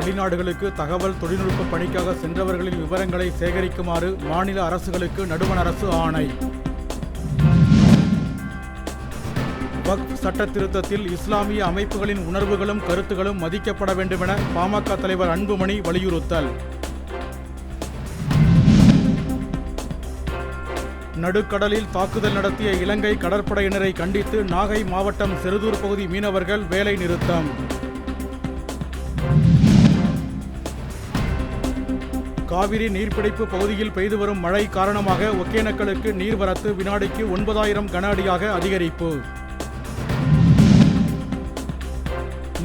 வெளிநாடுகளுக்கு தகவல் தொழில்நுட்ப பணிக்காக சென்றவர்களின் விவரங்களை சேகரிக்குமாறு மாநில அரசுகளுக்கு நடுவண் அரசு ஆணை. வக்ஃப் சட்ட திருத்தத்தில் இஸ்லாமிய அமைப்புகளின் உணர்வுகளும் கருத்துகளும் மதிக்கப்பட வேண்டுமென பாமக தலைவர் அன்புமணி வலியுறுத்தல். நடுக்கடலில் தாக்குதல் நடத்திய இலங்கை கடற்படையினரை கண்டித்து நாகை மாவட்டம் செருதூர் பகுதி மீனவர்கள் வேலை நிறுத்தம். காவிரி நீர்பிடிப்பு பகுதியில் பெய்து வரும் மழை காரணமாக ஒகேனக்கலுக்கு நீர்வரத்து வினாடிக்கு ஒன்பதாயிரம் கன அடியாக அதிகரிப்பு.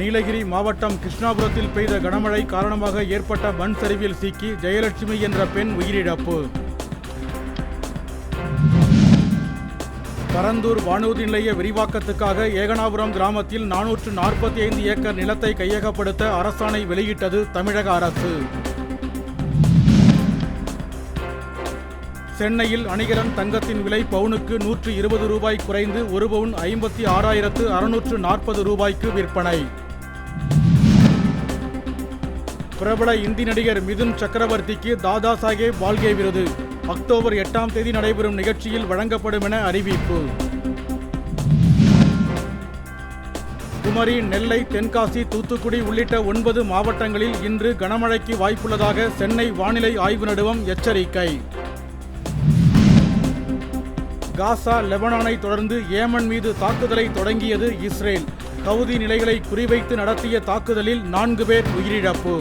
நீலகிரி மாவட்டம் கிருஷ்ணாபுரத்தில் பெய்த கனமழை காரணமாக ஏற்பட்ட மண் சரிவில் சிக்கி ஜெயலட்சுமி என்ற பெண் உயிரிழப்பு. பரந்தூர் வானூர்தி நிலைய விரிவாக்கத்துக்காக ஏகனாபுரம் கிராமத்தில் நானூற்று நாற்பத்தி ஐந்து ஏக்கர் நிலத்தை கையகப்படுத்த அரசாணை வெளியிட்டது தமிழக அரசு. சென்னையில் அணிகலன் தங்கத்தின் விலை பவுனுக்கு நூற்று இருபது ரூபாய் குறைந்து ஒரு பவுன் ஐம்பத்தி ஆறாயிரத்து அறுநூற்று நாற்பது ரூபாய்க்கு விற்பனை. பிரபல இந்தி நடிகர் மிதுன் சக்கரவர்த்திக்கு தாதா சாஹேப் பால்கே விருது. அக்டோபர் எட்டாம் தேதி நடைபெறும் நிகழ்ச்சியில் வழங்கப்படும் என அறிவிப்பு. குமரி நெல்லை தென்காசி தூத்துக்குடி உள்ளிட்ட ஒன்பது மாவட்டங்களில் இன்று கனமழைக்கு வாய்ப்புள்ளதாக சென்னை வானிலை ஆய்வு நடுவம் எச்சரிக்கை. காசா லெபனானை தொடர்ந்து ஏமன் மீது தாக்குதலை தொடங்கியது இஸ்ரேல். தகுதி நிலைகளை குறிவைத்து நடத்திய தாக்குதலில் நான்கு பேர் உயிரிழப்பு.